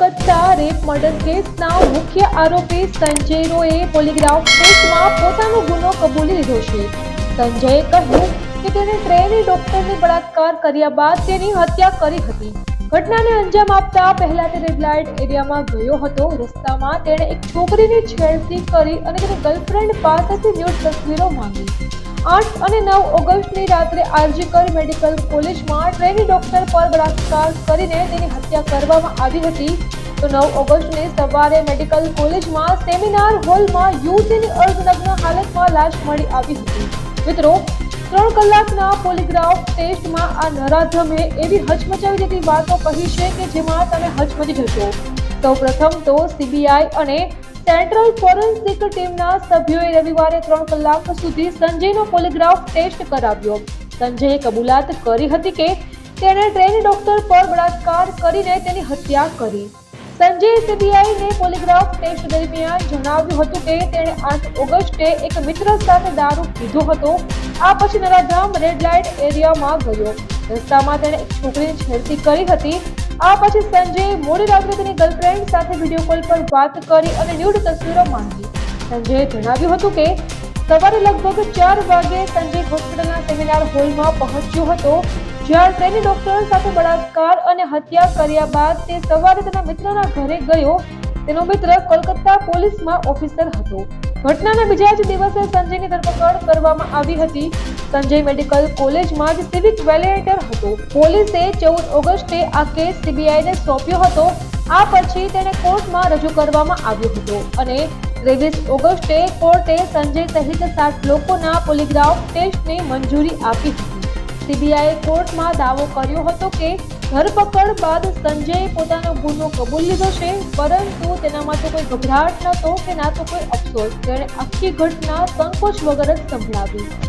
Calcutta rape murder કેસના મુખ્ય આરોપી સંજય રોએ પોલીગ્રાફ કેસમાં પોતાનો ગુનો કબૂલી લીધો છે. સંજયે કહ્યું કે તેને ટ્રેની ડોક્ટરને બળાત્કાર કર્યા બાદ તેની હત્યા કરી હતી. ઘટનાને અંજામ આપતા પહેલા તે રેડ લાઇટ એરિયામાં ગયો હતો. રસ્તામાં તેણે એક છોકરીની છેડતી કરી અને તેની ગર્લફ્રેન્ડ પાસેથી ન્યૂઝ તસવીરો માંગી. આઠ અને નવ ઓગસ્ટની રાત્રે આરજીકર મેડિકલ કોલેજમાં ટ્રેની ડોક્ટર પર બળાત્કાર કરીને તેની હત્યા કરવામાં આવી હતી. તો નવ ઓગસ્ટને સવારે મેડિકલ કોલેજમાં સેમિનાર હોલમાં યુવતીની અર્ધનગ્ન હાલતમાં લાશ મળી આવી હતી. મિત્રો, ત્રણ કલાકના પોલીગ્રાફ ટેસ્ટમાં આ નરાધમે એવી હચમચાવી દેતી વાતો કહી છે કે જેમાં તમે હચમચી જશો. સૌ પ્રથમ તો સીબીઆઈ અને સેન્ટ્રલ ફોરેન્સિક ટીમના સભ્યોએ રવિવારે ત્રણ કલાક સુધી સંજયનો પોલીગ્રાફ ટેસ્ટ કરાવ્યો. સંજયે કબૂલાત કરી હતી કે તેણે ટ્રેની ડોક્ટર પર બળાત્કાર કરીને તેની હત્યા કરી. સંજયે સીબીઆઈને પોલીગ્રાફ ટેસ્ટ દરમિયાન જણાવ્યું હતું કે તેણે આઠ ઓગસ્ટે એક મિત્ર સાથે દારૂ પીધો હતો. આ પછી નરાધામ રેડ લાઇટ એરિયામાં ગયો. રસ્તામાં તેણે એક છોકરીની છેડતી કરી હતી. આ પછી સંજયે મોડી રાત્રે તેની ગર્લફ્રેન્ડ સાથે વીડિયો કોલ પર વાત કરી અને ન્યૂડ તસવીરો માંગી. સંજયે જણાવ્યું હતું કે, સવારે લગભગ ચાર વાગે સંજય હોસ્પિટલના સેમિનાર હોલમાં પહોંચ્યો હતો, જ્યાં તેની ડોક્ટર સાથે બળાત્કાર અને હત્યા કર્યા બાદ તે સવારે તેના મિત્રના ઘરે ગયો. તેનો મિત્ર કોલકાતા પોલીસમાં ઓફિસર હતો. ઘટનાના બીજા જ દિવસે સંજયની ધરપકડ કરવામાં આવી હતી. સંજય મેડિકલ કોલેજમાં જ સિવિક વેલિડેટર હતો. પોલીસે ચૌદ ઓગસ્ટે આ કેસ સીબીઆઈને સોંપ્યો હતો. આ પછી તેને કોર્ટમાં રજૂ કરવામાં આવ્યો હતો અને ત્રેવીસ ઓગસ્ટે કોર્ટે સંજય સહિત સાત લોકોના પોલીગ્રાફ ટેસ્ટને મંજૂરી આપી હતી. સીબીઆઈએ કોર્ટમાં દાવો કર્યો હતો કે ધરપકડ બાદ સંજયે પોતાનો ગુનો કબૂલ લીધો છે, પરંતુ તેનામાં તો કોઈ ગભરાટ ન તો કે ના તો કોઈ અફસોસ. તેણે આખી ઘટના સંકોચ વગર જ સંભળાવી.